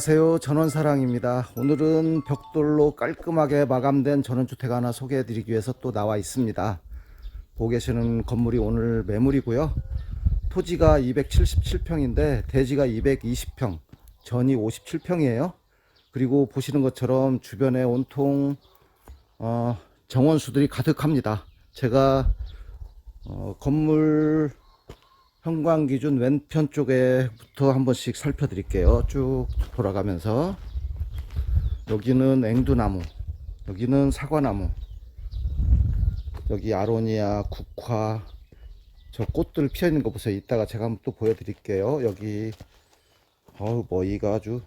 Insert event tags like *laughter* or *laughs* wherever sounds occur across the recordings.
안녕하세요. 전원사랑입니다. 오늘은 벽돌로 깔끔하게 마감된 전원주택 하나 소개해 드리기 위해서 또 나와 있습니다. 보고 계시는 건물이 오늘 매물이고요. 토지가 277평인데 대지가 220평, 전이 57평이에요. 그리고 보시는 것처럼 주변에 온통 어, 정원수들이 가득합니다. 제가 어, 건물 현관 기준 왼편 쪽에부터 한 번씩 살펴드릴게요. 쭉 돌아가면서 여기는 앵두나무, 여기는 사과나무, 여기 아로니아, 국화, 저 꽃들 피어 있는 거 보세요. 이따가 제가 한번 또 보여드릴게요. 여기 어우 머이가 아주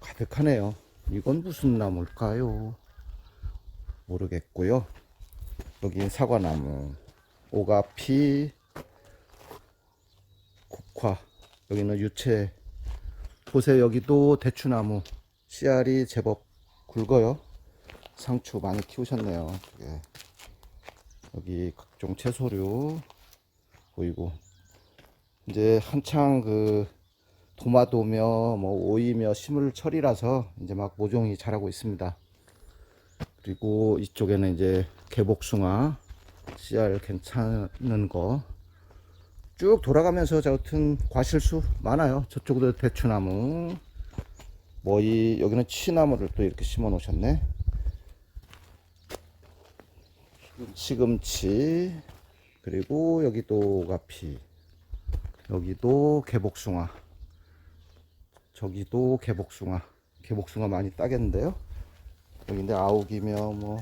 가득하네요. 이건 무슨 나무일까요? 모르겠고요. 여기 사과나무, 오가피, 국화 여기는 유채 보세요 여기도 대추나무 씨알이 제법 굵어요. 상추 많이 키우셨네요. 예. 여기 각종 채소류 보이고. 이제 한창 그 도마도며 뭐 오이며 심을 철이라서 이제 막 모종이 자라고 있습니다. 그리고 이쪽에는 이제 개복숭아 씨알 괜찮은 거 쭉 돌아가면서 저 같은 과실수 많아요. 저쪽도 대추나무, 뭐 이 여기는 취나무를 또 이렇게 심어 놓으셨네. 시금치 그리고 여기도 오가피, 여기도 개복숭아, 저기도 개복숭아, 개복숭아 많이 따겠는데요. 여기인데 아욱이며 뭐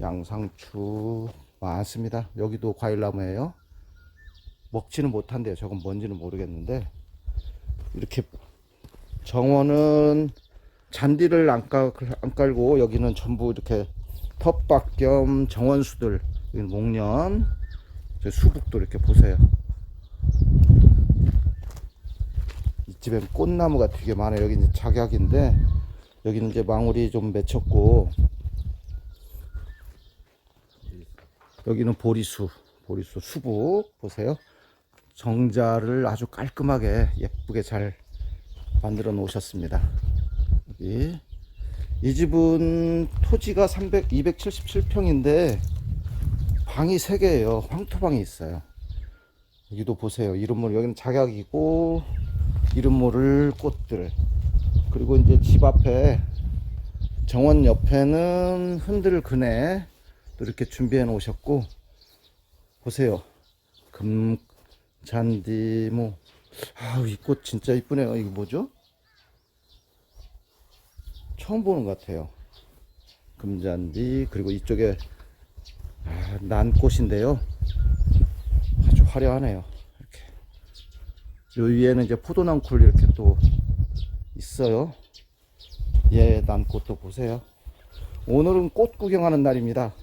양상추 많습니다. 여기도 과일나무예요. 먹지는 못한대요. 저건 뭔지는 모르겠는데 이렇게 정원은 잔디를 안, 깔, 안 깔고 여기는 전부 이렇게 텃밭 겸 정원수들 목련 저 수북도 이렇게 보세요. 이 집엔 꽃나무가 되게 많아요. 여기 이제 작약인데 여기는 이제 망울이 좀 맺혔고 여기는 보리수 보리수 수북 보세요. 정자를 아주 깔끔하게 예쁘게 잘 만들어 놓으셨습니다. 여기 이 집은 토지가 300, 277평인데 방이 3개예요. 황토방이 있어요. 여기도 보세요. 이름 모를 여기는 작약이고 이름 모를 꽃들 그리고 이제 집 앞에 정원 옆에는 흔들 그네 또 이렇게 준비해 놓으셨고 보세요. 금 잔디 뭐 아우 이 꽃 진짜 이쁘네요. 이거 뭐죠? 처음 보는 것 같아요. 금잔디 그리고 이쪽에 아, 난꽃인데요. 아주 화려하네요. 이렇게 요 위에는 이제 포도나무쿨 이렇게 또 있어요. 예, 난꽃도 보세요. 오늘은 꽃 구경하는 날입니다.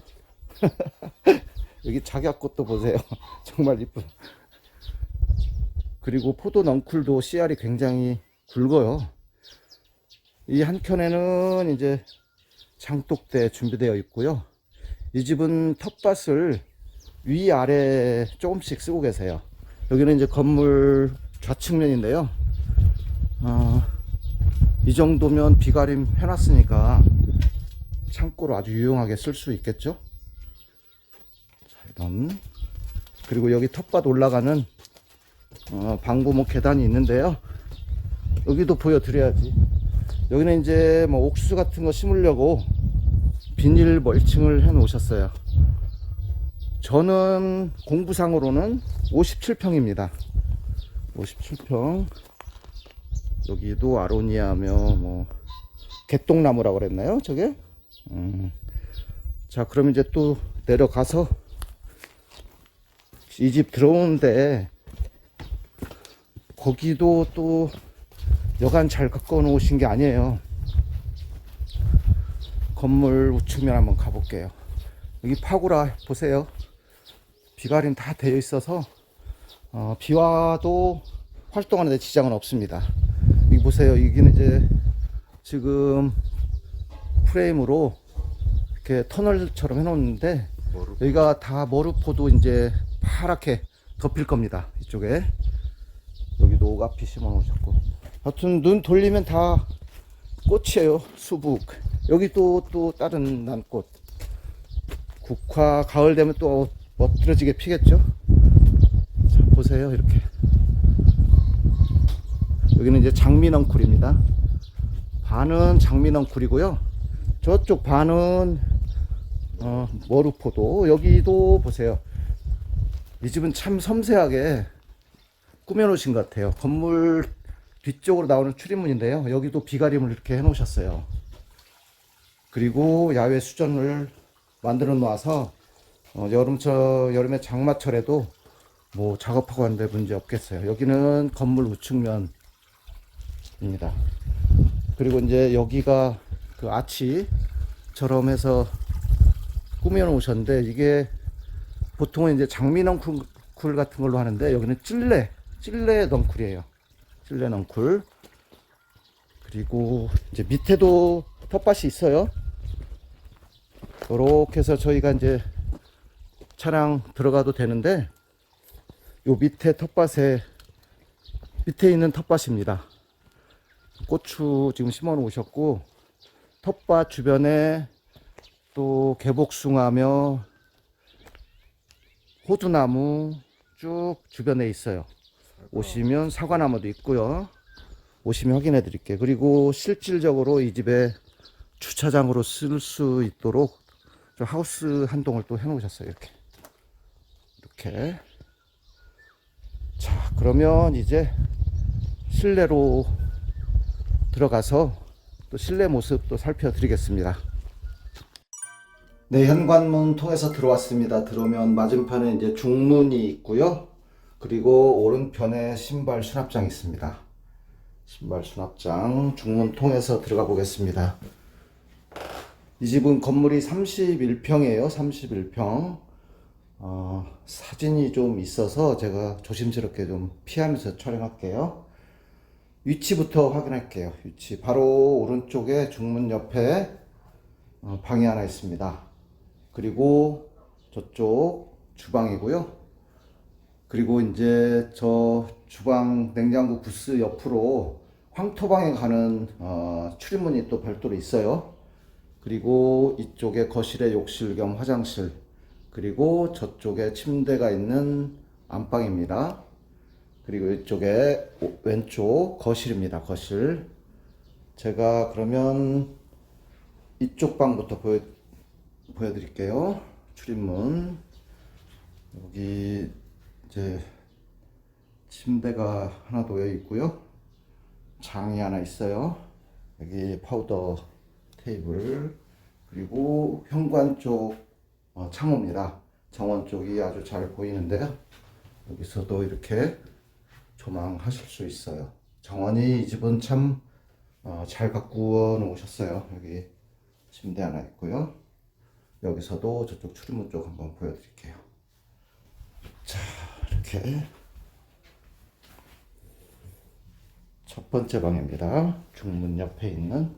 *laughs* 여기 작약꽃도 보세요. *laughs* 정말 이쁜. 그리고 포도 넝쿨도 씨알이 굉장히 굵어요. 이 한켠에는 이제 장독대 준비되어 있고요. 이 집은 텃밭을 위아래 조금씩 쓰고 계세요. 여기는 이제 건물 좌측면인데요. 어, 이 정도면 비가림 해놨으니까 창고로 아주 유용하게 쓸 수 있겠죠? 자, 이런. 그리고 여기 텃밭 올라가는 어, 방구목 계단이 있는데요. 여기도 보여드려야지. 여기는 이제 뭐 옥수수 같은 거 심으려고 비닐 멀칭을 해 놓으셨어요. 저는 공부상으로는 57평입니다. 57평. 여기도 아로니아며 뭐 개똥나무라고 그랬나요? 저게? 음. 자, 그럼 이제 또 내려가서 이 집 들어오는데 거기도 또 여간 잘 갖고 놓으신 게 아니에요. 건물 우측면 한번 가볼게요. 여기 파고라 보세요. 비가림 다 되어 있어서 어, 비와도 활동하는데 지장은 없습니다. 여기 보세요. 여기는 이제 지금 프레임으로 이렇게 터널처럼 해놓는데 여기가 다 머루포도 이제 파랗게 덮일 겁니다. 이쪽에 여기도 오가피 심어 놓으셨고 하여튼 눈 돌리면 다 꽃이에요. 수북 여기 또또 다른 난꽃 국화 가을 되면 또 멋들어지게 피겠죠. 자 보세요 이렇게 여기는 이제 장민왕쿨입니다. 반은 장민왕쿨이고요. 저쪽 반은 어, 머루포도 여기도 보세요. 이 집은 참 섬세하게 꾸며놓으신 것 같아요. 건물 뒤쪽으로 나오는 출입문인데요. 여기도 비가림을 이렇게 해놓으셨어요. 그리고 야외 수전을 만들어 놓아서 어, 여름철 여름에 장마철에도 뭐 작업하고 하는데 문제 없겠어요. 여기는 건물 우측면입니다. 그리고 이제 여기가 그 아치처럼 해서 꾸며 놓으셨는데 이게 보통은 이제 장민원 쿨, 쿨 같은 걸로 하는데 여기는 찔레 찔레 넝쿨이에요. 찔레 넝쿨. 그리고 이제 밑에도 텃밭이 있어요. 이렇게 해서 저희가 이제 차량 들어가도 되는데 요 밑에 텃밭에 밑에 있는 텃밭입니다. 고추 지금 심어 놓으셨고 텃밭 주변에 또 개복숭아며 호두나무 쭉 주변에 있어요. 오시면 사과나무도 있고요. 오시면 확인해 드릴게요. 그리고 실질적으로 이 집에 주차장으로 쓸 수 있도록 저 하우스 한 동을 또 해놓으셨어요. 이렇게. 이렇게. 자, 그러면 이제 실내로 들어가서 또 실내 모습 또 살펴드리겠습니다. 네, 현관문 통해서 들어왔습니다. 들어오면 맞은편에 이제 중문이 있고요. 그리고 오른편에 신발 수납장이 있습니다. 신발 수납장 중문 통해서 들어가 보겠습니다. 이 집은 건물이 31평이에요. 31평. 어, 사진이 좀 있어서 제가 조심스럽게 좀 피하면서 촬영할게요. 위치부터 확인할게요. 위치 바로 오른쪽에 중문 옆에 어, 방이 하나 있습니다. 그리고 저쪽 주방이고요. 그리고 이제 저 주방 냉장고 부스 옆으로 황토방에 가는 어, 출입문이 또 별도로 있어요. 그리고 이쪽에 거실에 욕실 겸 화장실, 그리고 저쪽에 침대가 있는 안방입니다. 그리고 이쪽에 오- 왼쪽 거실입니다. 거실. 제가 그러면 이쪽 방부터 보여, 보여드릴게요. 출입문. 여기 이제 침대가 하나 놓여 있고요. 장이 하나 있어요. 여기 파우더 테이블. 그리고 현관 쪽 어, 창호입니다. 정원 쪽이 아주 잘 보이는데요. 여기서도 이렇게 조망하실 수 있어요. 정원이 이 집은 참 어, 잘 가꾸어 놓으셨어요. 여기 침대 하나 있고요. 여기서도 저쪽 출입문 쪽 한번 보여드릴게요. 자, 이렇게 첫 번째 방입니다. 중문 옆에 있는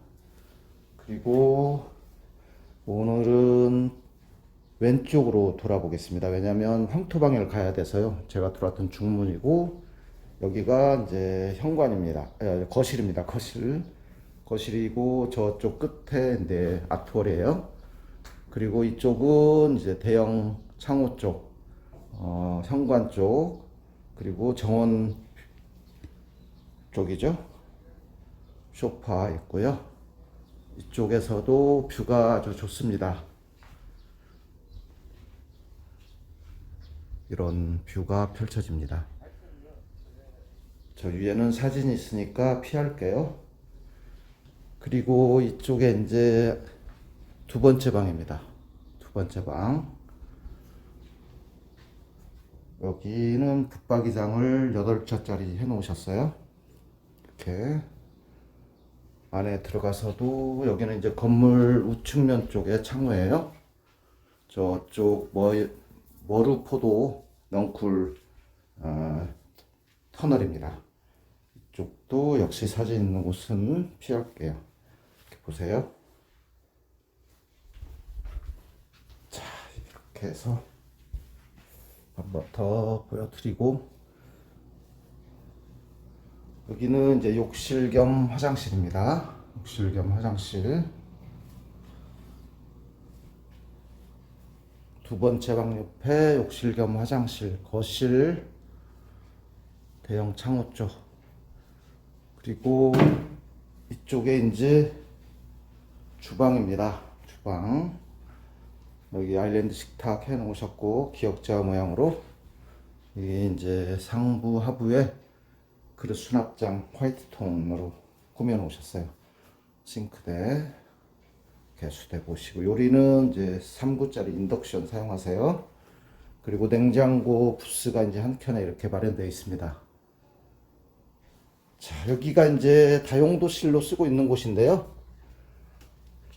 그리고 오늘은 왼쪽으로 돌아보겠습니다. 왜냐하면 황토방을 가야 돼서요. 제가 들어왔던 중문이고 여기가 이제 현관입니다. 에, 거실입니다. 거실. 거실이고 저쪽 끝에 이제 아트월이에요. 그리고 이쪽은 이제 대형 창호 쪽, 어, 현관 쪽, 그리고 정원 쪽이죠. 소파 있고요. 이쪽에서도 뷰가 아주 좋습니다. 이런 뷰가 펼쳐집니다. 저 위에는 사진이 있으니까 피할게요. 그리고 이쪽에 이제 두 번째 방입니다. 두 번째 방. 여기는 붙박이장을 8차짜리 해 놓으셨어요. 이렇게. 안에 들어가서도 여기는 이제 건물 우측면 쪽에 창호예요. 저쪽 머, 머루포도 넝쿨 어, 터널입니다. 이쪽도 역시 사진 있는 곳은 피할게요. 이렇게 보세요. 자, 이렇게 해서 한번 더 보여드리고 여기는 이제 욕실 겸 화장실입니다. 욕실 겸 화장실. 두 번째 방 옆에 욕실 겸 화장실, 거실, 대형 창호 쪽. 그리고 이쪽에 이제 주방입니다. 주방. 여기 아일랜드 식탁 해 놓으셨고 기역자 모양으로 이게 이제 상부 하부에 그릇 수납장 화이트 톤으로 꾸며 놓으셨어요. 싱크대, 개수대 보시고 요리는 이제 3구짜리 인덕션 사용하세요. 그리고 냉장고 부스가 이제 한 켠에 이렇게 마련되어 있습니다. 자, 여기가 이제 다용도실로 쓰고 있는 곳인데요.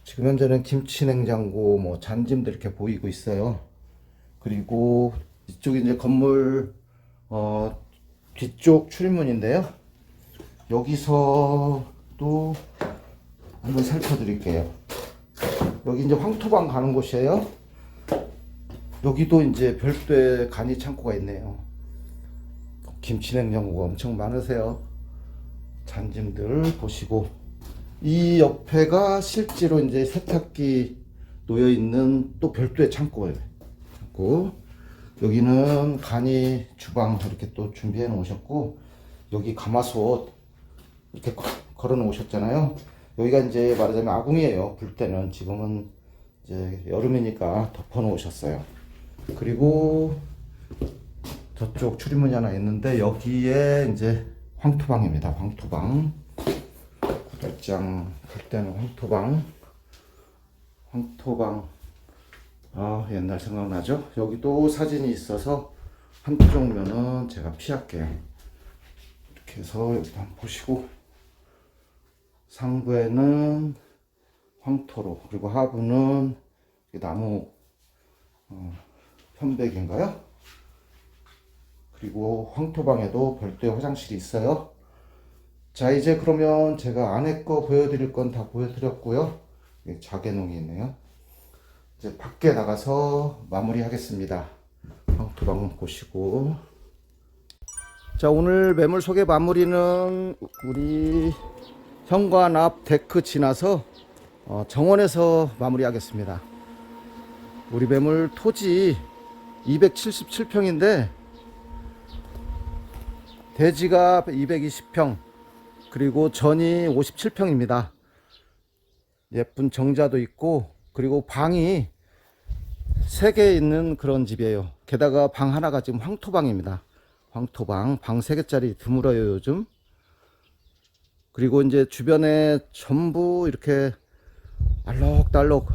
지금 현재는 김치 냉장고 뭐 잔짐들 이렇게 보이고 있어요. 그리고 이쪽이 이제 건물 어, 뒤쪽 출입문인데요. 여기서도 한번 살펴드릴게요. 여기 이제 황토방 가는 곳이에요. 여기도 이제 별도의 간이 창고가 있네요. 김치 냉장고가 엄청 많으세요. 잔짐들 보시고 이 옆에가 실제로 이제 세탁기 놓여 있는 또 별도의 창고예요. 창고. 여기는 간이 주방 이렇게 또 준비해 놓으셨고 여기 가마솥 이렇게 거- 걸어 놓으셨잖아요. 여기가 이제 말하자면 아궁이에요. 불 때는 지금은 이제 여름이니까 덮어 놓으셨어요. 그리고 저쪽 출입문이 하나 있는데 여기에 이제 황토방입니다. 황토방. 구들장 갈 때는 황토방. 황토방. 아, 옛날 생각나죠? 여기도 사진이 있어서 한쪽 면은 제가 피할게요. 이렇게 해서 한번 보시고 상부에는 황토로 그리고 하부는 이 나무 어, 편백인가요? 그리고 황토방에도 별도의 화장실이 있어요. 자 이제 그러면 제가 안에 거 보여드릴 건 다 보여드렸고요. 여기 자개농이 있네요. 이제 밖에 나가서 마무리 하겠습니다. 황토방 보시고. 자, 오늘 매물 소개 마무리는 우리 현관 앞 데크 지나서 어, 정원에서 마무리하겠습니다. 우리 매물 토지 277평인데 대지가 220평 그리고 전이 57평입니다. 예쁜 정자도 있고 그리고 방이 세개 있는 그런 집이에요. 게다가 방 하나가 지금 황토방입니다. 황토방 방세 개짜리 드물어요 요즘. 그리고 이제 주변에 전부 이렇게 알록달록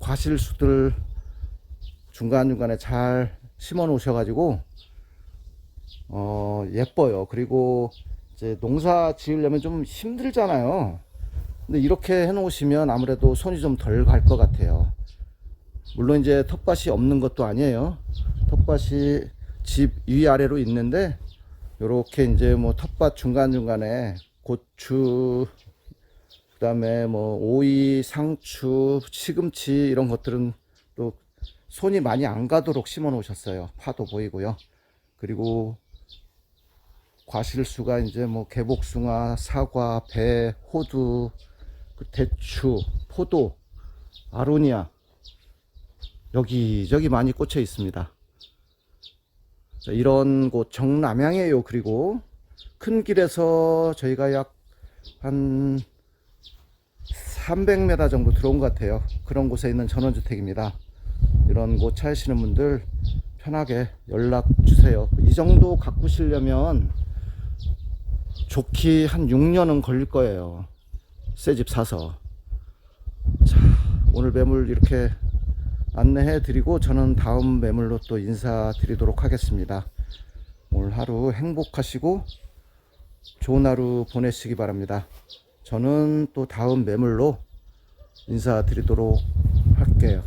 과실수들 중간중간에 잘 심어 놓으셔가지고 어 예뻐요. 그리고 이제 농사 지으려면 좀 힘들잖아요. 근데 이렇게 해 놓으시면 아무래도 손이 좀 덜 갈 것 같아요. 물론 이제 텃밭이 없는 것도 아니에요. 텃밭이 집 위아래로 있는데 요렇게 이제 뭐 텃밭 중간중간에 고추 그다음에 뭐 오이, 상추, 시금치 이런 것들은 또 손이 많이 안 가도록 심어 놓으셨어요. 파도 보이고요. 그리고 과실수가 이제 뭐 개복숭아, 사과, 배, 호두, 그 대추, 포도, 아로니아 여기저기 많이 꽂혀 있습니다. 자, 이런 곳 정남향이에요. 그리고 큰 길에서 저희가 약 한 300m 정도 들어온 것 같아요. 그런 곳에 있는 전원주택입니다. 이런 곳 찾으시는 분들 편하게 연락 주세요. 이 정도 가꾸시려면 좋기 한 6년은 걸릴 거예요. 새 집 사서. 자, 오늘 매물 이렇게 안내해 드리고 저는 다음 매물로 또 인사드리도록 하겠습니다. 오늘 하루 행복하시고 좋은 하루 보내시기 바랍니다. 저는 또 다음 매물로 인사드리도록 할게요.